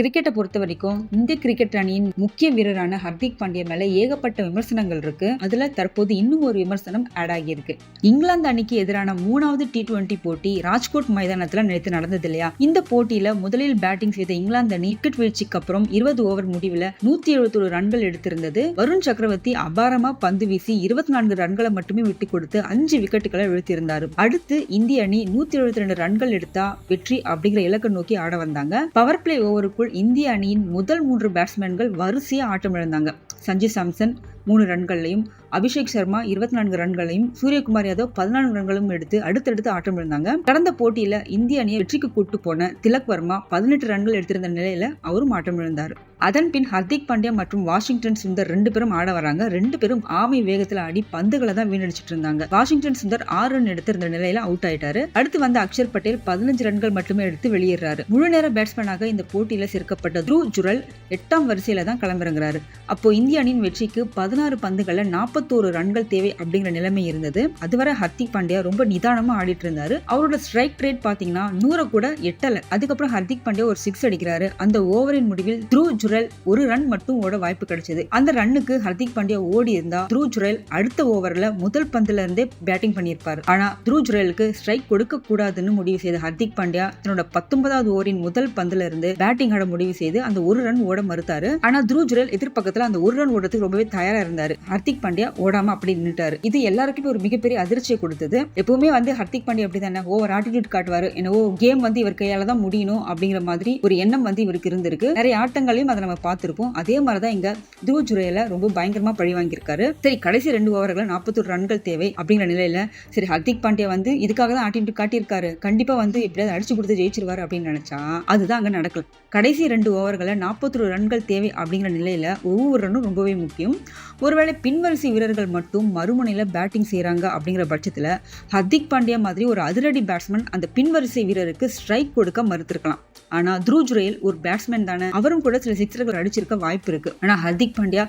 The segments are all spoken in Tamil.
கிரிக்கெட்டை பொறுத்த வரைக்கும் இந்திய கிரிக்கெட் அணியின் முக்கிய வீரரான ஹர்திக் பாண்டியா மேல ஏகப்பட்ட விமர்சனங்கள் இருக்கு. அதுல தற்போது இன்னும் ஒரு விமர்சனம் ஆட் ஆகியிருக்கு. இங்கிலாந்து அணிக்கு எதிரான மூணாவது டி டுவெண்டி போட்டி ராஜ்கோட் மைதானத்துல நேற்று நடந்தது இல்லையா? இந்த போட்டியில முதலில் பேட்டிங் செய்த இங்கிலாந்து அணி விக்கெட் வீழ்ச்சிக்கு அப்புறம் இருபது ஓவர் முடிவுல நூத்தி எழுபத்தி ஒரு ரன்கள் எடுத்திருந்தது. வருண் சக்கரவர்த்தி அபாரமா பந்து வீசி இருபத்தி நான்கு ரன்களை மட்டுமே விட்டு கொடுத்து அஞ்சு விக்கெட்டுகளை வீழ்த்தியிருந்தாரு. அடுத்து இந்திய அணி நூத்தி எழுபத்தி ரெண்டு ரன்கள் எடுத்தா வெற்றி அப்படிங்கிற இலக்கை நோக்கி ஆட வந்தாங்க. பவர் பிளே ஓவருக்குள் இந்திய அணியின் முதல் மூன்று பேட்ஸ்மேன்கள் வரிசையாக ஆட்டமிழந்தாங்க. சஞ்சு சாம்சன் மூணு ரன்களையும் அபிஷேக் சர்மா இருபத்தி நான்கு ரன்களையும் சூரியகுமார் யாதவ் பதினான்கு ரன்களும் எடுத்து அடுத்தடுத்து ஆட்டம் இருந்தாங்க கடந்த போட்டியில இந்திய அணியை வெற்றிக்கு கூட்டு போன திலக் வர்மா பதினெட்டு ரன்கள் எடுத்திருந்த நிலையில அவரும் ஆட்டம் இழந்தார். அதன் பின் ஹர்திக் பாண்டியா மற்றும் வாஷிங்டன் சுந்தர் ரெண்டு பேரும் ஆட வராங்க. ரெண்டு பேரும் ஆமை வேகத்துல ஆடி பந்துகளை தான் வீணடிச்சிட்டு இருந்தாங்க. வாஷிங்டன் சுந்தர் ஆறு ரன் எடுத்திருந்த நிலையில அவுட் ஆயிட்டாரு. அடுத்து வந்த அக்ஷர் பட்டேல் பதினஞ்சு ரன்கள் மட்டுமே எடுத்து வெளியேறாரு. முழு நேர பேட்ஸ்மேனாக இந்த போட்டியில சேர்க்கப்பட்ட த்ரூ ஜுரல் எட்டாம் வரிசையில தான் களமிறங்குறாரு. அப்போ இந்திய அணியின் வெற்றிக்கு பதினாறு பந்துகளில் நாற்பத்தோரு ரன்கள் தேவை அப்படிங்கிற நிலைமை இருந்தது. அதுவரை ஹர்திக் பாண்டியா ரொம்ப நிதானமா ஆடிட்டு இருந்தாரு. அவரோட ஸ்ட்ரைக் ரேட் பாத்தீங்கன்னா நூறை கூட எட்டல. அதுக்கப்புறம் ஹர்திக் பாண்டியா ஒரு சிக்ஸ் அடிக்கிறாரு. அந்த ஓவரின் முடிவில் த்ரூ ஜுரல் ஒரு ரன் மட்டும் ஓட வாய்ப்பு கிடைச்சது. அந்த ரன்னுக்கு ஹர்திக் பாண்டியா ஓடி இருந்தா த்ரூ ஜுரல் அடுத்த ஓவர்ல முதல் பந்துல இருந்தே பேட்டிங் பண்ணியிருப்பார். ஆனா த்ரூ ஜுரலுக்கு ஸ்ட்ரைக் கொடுக்க கூடாதுன்னு முடிவு செய்த ஹர்திக் பாண்டியா தன்னோட பத்தொன்பதாவது ஓவரின் முதல் பந்துல இருந்து பேட்டிங் ஆட முடிவு செய்து அந்த ஒரு ரன் ஓட மறுத்தாரு. ஆனா த்ரூ ஜுரல் எதிர்பக்கத்துல அந்த ஒரு ரன் ஓடுறதுக்கு ரொம்பவே தயாரா இருந்தாரு. ஹர்திக் பாண்டியா ஓடாம அப்படி நின்றுட்டாரு இது எல்லாருக்குமே ஒரு மிகப்பெரிய அதிர்ச்சியை கொடுத்தது. எப்பவுமே வந்து ஹர்திக் பாண்டியா அப்படி தானே ஓவர் ஆட்டிடியூட் காட்டுவாரு. என்னவோ கேம் வந்து இவர் கையால தான் முடியணும் அப்படிங்கிற மாதிரி ஒரு எண்ணம் வந்து இவருக்கு இருந்திருக்கு. நிறைய ஆட்டங்களையும் அதை நம்ம பார்த்திருப்போம். அதே மாதிரி தான் இங்க துருவ ஜுரேல ரொம்ப பயங்கரமா பழி வாங்கியிருக்காரு. சரி கடைசி ரெண்டு ஓவர்கள் நாற்பத்தொரு ரன்கள் தேவை அப்படிங்கிற நிலையில சரி ஹர்திக் பாண்டியா வந்து இதுக்காக தான் ஆட்டிடியூட் காட்டியிருக்காரு. கண்டிப்பா வந்து எப்படியாவது அடிச்சு கொடுத்து ஜெயிச்சிருவாரு அப்படின்னு நினைச்சா அதுதான் அங்க நடக்கல. கடைசி ரெண்டு ஓவர்களை நாற்பத்தொரு ரன்கள் தேவை அப்படிங்கிற நிலையில ஒவ்வொரு ரன்னும் ரொம்பவே முக்கியம். ஒருவேளை பின்வரிசை வீரர்கள் மட்டும் மறுமுனையில் பேட்டிங் செய்கிறாங்க அப்படிங்கிற பட்சத்துல ஹர்திக் பாண்டியா மாதிரி ஒரு அதிரடி பேட்ஸ்மேன் அந்த பின்வரிசை வீரருக்கு ஸ்ட்ரைக் கொடுக்க மறுத்திருக்கலாம். ஆனா த்ரூஜ் ஜுரேல் ஒரு பேட்ஸ்மேன் தானே அவரும் கூட சில சிக்ஸர்கள் அடிச்சிருக்க வாய்ப்பு இருக்கு. ஆனா ஹர்திக் பாண்டியா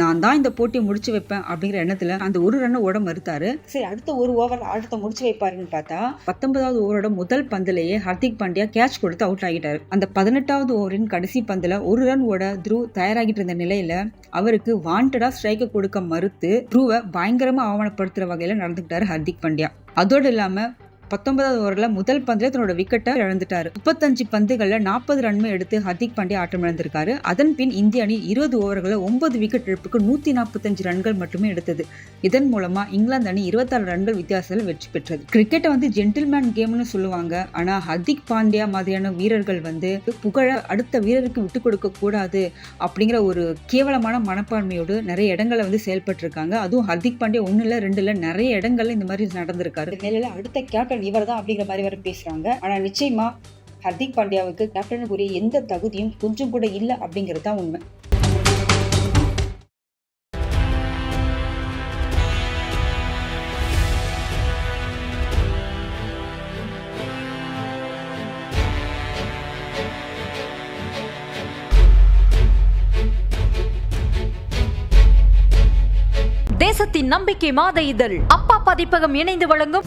நான் தான் இந்த போட்டியை முடிச்சு வைப்பேன் அப்படிங்கிற எண்ணத்துல அந்த ஒரு ரன்னை ஓட மறுத்தாரு. சரி அடுத்த ஒரு ஓவர் அடுத்த முடிச்சு வைப்பாருன்னு பார்த்தா பத்தொன்பதாவது ஓவரோட முதல் பந்திலேயே ஹர்திக் பாண்டியா கேட்ச் கொடுத்து அவுட் ஆகிட்டாரு. அந்த பதினெட்டாவது ஓவரின் கடைசி பந்தில் ஒரு ரன் ஓட த்ரூ தயாராகிட்டு இருந்த நிலையில அவருக்கு வாண்டடா ஸ்ட்ரைக்கை கொடுக்க மறுத்து த்ரூவை பயங்கரமா அவமானப்படுத்துற வகையில நடந்துக்கிட்டாரு ஹர்திக் பாண்டியா. அதோடு இல்லாமல் பத்தொன்பதாவது ஓவரில் முதல் பந்தில் தன்னோட விக்கெட்டை இழந்துட்டார். முப்பத்தஞ்சு பந்துகளில் நாற்பது ரன்மை எடுத்து ஹர்திக் பாண்டியா ஆட்டம் இழந்திருக்காரு. அதன் பின் இந்திய அணி இருபது ஓவர்களில் ஒன்பது விக்கெட் இழப்புக்கு நூற்றி நாற்பத்தஞ்சு ரன்கள் மட்டுமே எடுத்தது. இதன் மூலமா இங்கிலாந்து அணி இருபத்தாறு ரன்கள் வித்தியாசத்தில் வெற்றி பெற்றது. கிரிக்கெட்டை வந்து ஜென்டில்மேன் கேம்னு சொல்லுவாங்க. ஆனால் ஹர்திக் பாண்டியா மாதிரியான வீரர்கள் வந்து புகழ அடுத்த வீரருக்கு விட்டு கொடுக்க கூடாது அப்படிங்கிற ஒரு கேவலமான மனப்பான்மையோடு நிறைய இடங்களை வந்து செயல்பட்டிருக்காங்க. அதுவும் ஹர்திக் பாண்டியா ஒண்ணு இல்லை ரெண்டு நிறைய இடங்கள்ல இந்த மாதிரி நடந்திருக்காரு. நிலையில அடுத்த கேப்டன் கேப்டன் இவர் தான் அப்படிங்கிற மாதிரி வர பேசுகிறாங்க ஆனால் நிச்சயமாக ஹர்திக் பாண்டியாவுக்கு கேப்டனுக்குரிய எந்த தகுதியும் கொஞ்சம் கூட இல்லை அப்படிங்கிறது தான் உண்மை. தேசத்தின் நம்பிக்கை மாத இதழ். அப்பா பதிப்பகம் இணைந்து வழங்கும்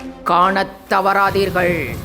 காணத் தவறாதீர்கள்.